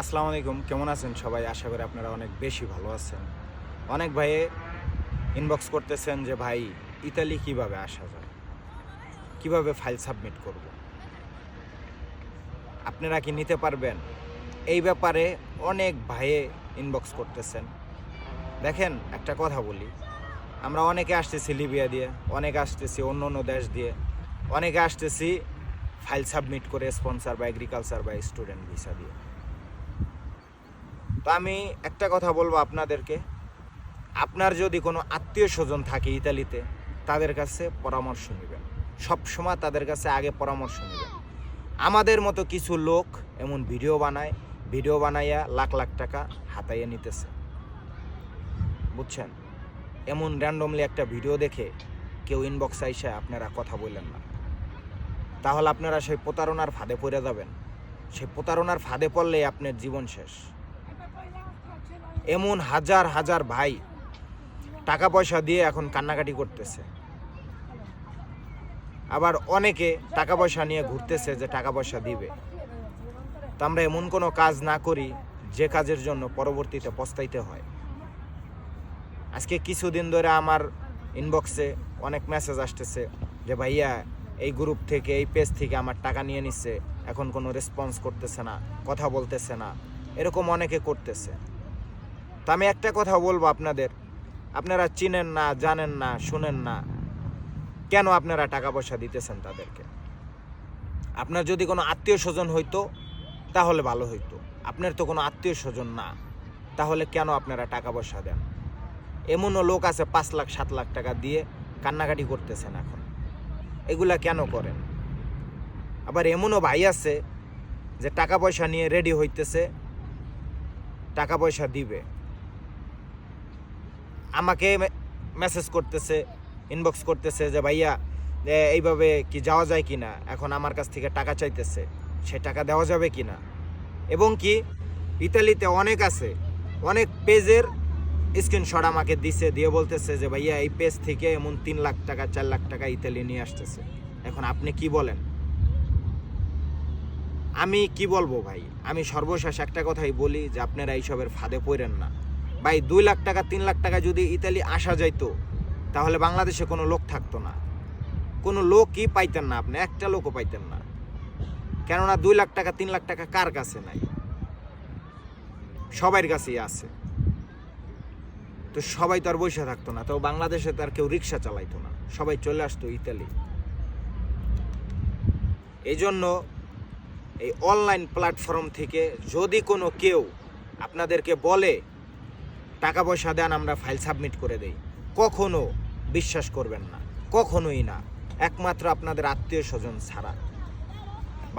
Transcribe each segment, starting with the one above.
আসসালামু আলাইকুম, কেমন আছেন সবাই? আশা করি আপনারা অনেক বেশি ভালো আছেন। অনেক ভাইয়ে ইনবক্স করতেছেন যে, ভাই, ইতালি কীভাবে আসা যায়? কীভাবে ফাইল সাবমিট করব? আপনারা কি নিতে পারবেন? এই ব্যাপারে অনেক ভাইয়ে ইনবক্স করতেছেন। দেখেন, একটা কথা বলি। আমরা অনেকে আসতেছি লিবিয়া দিয়ে, অনেকে আসতেছি অন্য অন্য দেশ দিয়ে, অনেকে আসতেছি ফাইল সাবমিট করে স্পন্সার বা এগ্রিকালচার বা স্টুডেন্ট ভিসা দিয়ে। তো আমি একটা কথা বলব আপনাদেরকে। আপনার যদি কোনো আত্মীয় স্বজন থাকে ইতালিতে, তাদের কাছে পরামর্শ নেবেন। সবসময় তাদের কাছে আগে পরামর্শ নেবেন। আমাদের মতো কিছু লোক এমন ভিডিও বানায়, ভিডিও বানাইয়া লাখ লাখ টাকা হাতাইয়ে নিতেছে। বুঝছেন? এমন র্যান্ডমলি একটা ভিডিও দেখে কেউ ইনবক্স আইসা আপনারা কথা বললেন না। তাহলে আপনারা সেই প্রতারণার ফাঁদে পড়ে যাবেন। সেই প্রতারণার ফাঁদে পড়লেই আপনার জীবন শেষ। এমন হাজার হাজার ভাই টাকা পয়সা দিয়ে এখন কান্নাকাটি করতেছে। আবার অনেকে টাকা পয়সা নিয়ে ঘুরতেছে যে টাকা পয়সা দিবে। তো আমরা এমন কোনো কাজ না করি যে কাজের জন্য পরবর্তীতে পস্তাইতে হয়। আজকে কিছুদিন ধরে আমার ইনবক্সে অনেক মেসেজ আসতেছে যে, ভাইয়া, এই গ্রুপ থেকে, এই পেজ থেকে আমার টাকা নিয়ে নিচ্ছে এখন কোনো রেসপন্স করতেছে না, কথা বলতেছে না। এরকম অনেকে করতেছে। তো আমি একটা কথা বলব আপনাদের। আপনারা চিনেন না, জানেন না, শুনেন না। কেন আপনারা টাকা পয়সা দিতেছেন তাদেরকে? আপনার যদি কোনো আত্মীয় স্বজন হইতো, তাহলে ভালো হইতো। আপনার তো কোনো আত্মীয় স্বজন না। তাহলে কেন আপনারা টাকা পয়সা দেন? এমনও লোক আছে পাঁচ লাখ, সাত লাখ টাকা দিয়ে কান্নাকাটি করতেছেন এখন। এগুলা কেন করেন? আবার এমনও ভাই আছে যে টাকা পয়সা নিয়ে রেডি হইতেছে, টাকা পয়সা দিবে। আমাকে মেসেজ করতেছে ইনবক্স করতেছে যে, ভাইয়া এইভাবে কি যাওয়া যায় কি না? এখন আমার কাছ থেকে টাকা চাইতেছে, সে টাকা দেওয়া যাবে কি না? এবং কি, ইতালিতে অনেক আছে, অনেক পেজের স্ক্রিনশট আমাকে দিছে, দিয়ে বলতেছে যে, ভাইয়া, এই পেজ থেকে এমন তিন লাখ টাকা, চার লাখ টাকা ইতালি নিয়ে আসতেছে। এখন আপনি কি বলেন? আমি কি বলব ভাই? আমি সর্বশেষ একটা কথাই বলি যে, আপনারা এইসবের ফাঁদে পড়েন না। ভাই, দুই লাখ টাকা, তিন লাখ টাকা যদি ইতালি আসা যাইতো, তাহলে বাংলাদেশে কোনো লোক থাকতো না। কোনো লোকই পাইতেন না আপনি, একটা লোকও পাইতেন না। কেননা দুই লাখ টাকা, তিন লাখ টাকা কার কাছে নাই? সবার কাছেই আছে। তো সবাই তো আর বসে থাকতো না, তো বাংলাদেশে তো আর কেউ রিক্সা চালাইতো না। সবাই চলে আসতো ইতালি। এই জন্য এই অনলাইন প্ল্যাটফর্ম থেকে যদি কোনো কেউ আপনাদেরকে বলে টাকা পয়সা দেন, আমরা ফাইল সাবমিট করে দেই। কখনো বিশ্বাস করবেন না, কখনোই না। একমাত্র আপনাদের আত্মীয় স্বজন ছাড়া।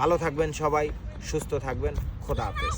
ভালো থাকবেন সবাই, সুস্থ থাকবেন, খোদা হাফেজ।